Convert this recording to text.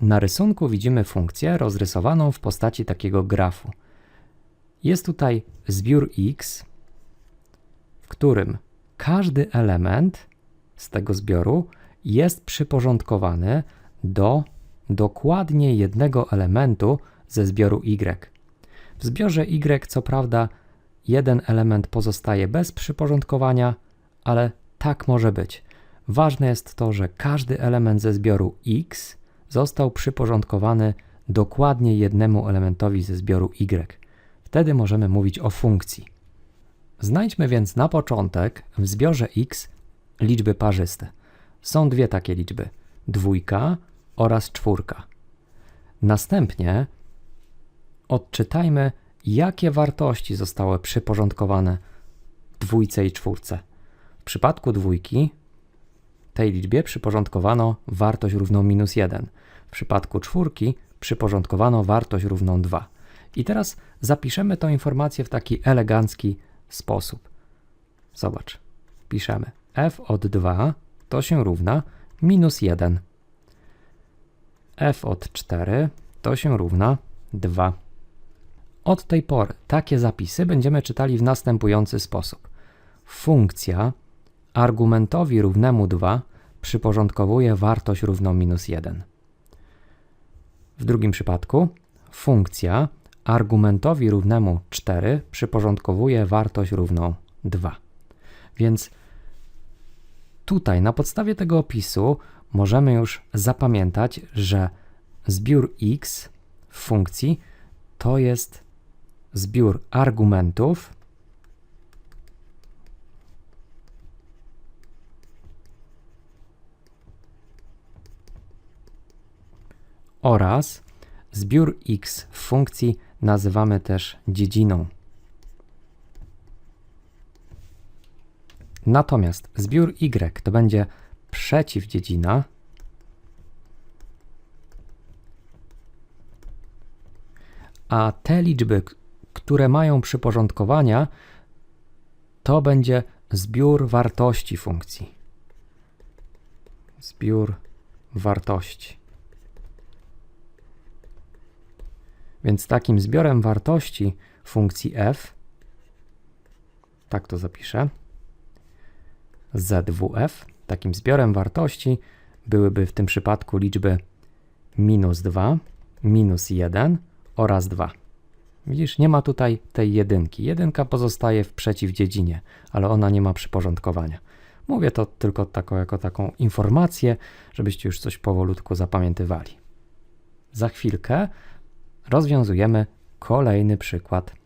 Na rysunku widzimy funkcję rozrysowaną w postaci takiego grafu. Jest tutaj zbiór x, w którym każdy element z tego zbioru jest przyporządkowany do dokładnie jednego elementu ze zbioru y. W zbiorze y, co prawda, jeden element pozostaje bez przyporządkowania, ale tak może być. Ważne jest to, że każdy element ze zbioru x został przyporządkowany dokładnie jednemu elementowi ze zbioru y. Wtedy możemy mówić o funkcji. Znajdźmy więc na początek w zbiorze x liczby parzyste. Są dwie takie liczby: dwójka oraz czwórka. Następnie odczytajmy, jakie wartości zostały przyporządkowane dwójce i czwórce. W przypadku dwójki tej liczbie przyporządkowano wartość równą minus 1. W przypadku czwórki przyporządkowano wartość równą 2. I teraz zapiszemy tę informację w taki elegancki sposób. Zobacz, piszemy f od 2 to się równa minus 1. f od 4 to się równa 2. Od tej pory takie zapisy będziemy czytali w następujący sposób. Funkcja argumentowi równemu 2 przyporządkowuje wartość równą minus 1. W drugim przypadku funkcja argumentowi równemu 4 przyporządkowuje wartość równą 2. Więc tutaj na podstawie tego opisu możemy już zapamiętać, że zbiór x w funkcji to jest zbiór argumentów oraz zbiór x w funkcji nazywamy też dziedziną. Natomiast zbiór y to będzie przeciwdziedzina, a te liczby, które mają przyporządkowania, to będzie zbiór wartości funkcji. Zbiór wartości. Więc takim zbiorem wartości funkcji f, tak to zapiszę, ZWF, takim zbiorem wartości byłyby w tym przypadku liczby minus 2, minus 1 oraz 2. Widzisz, nie ma tutaj tej jedynki. Jedynka pozostaje w przeciwdziedzinie, ale ona nie ma przyporządkowania. Mówię to tylko tako, jako taką informację, żebyście już coś powolutku zapamiętywali. Za chwilkę rozwiązujemy kolejny przykład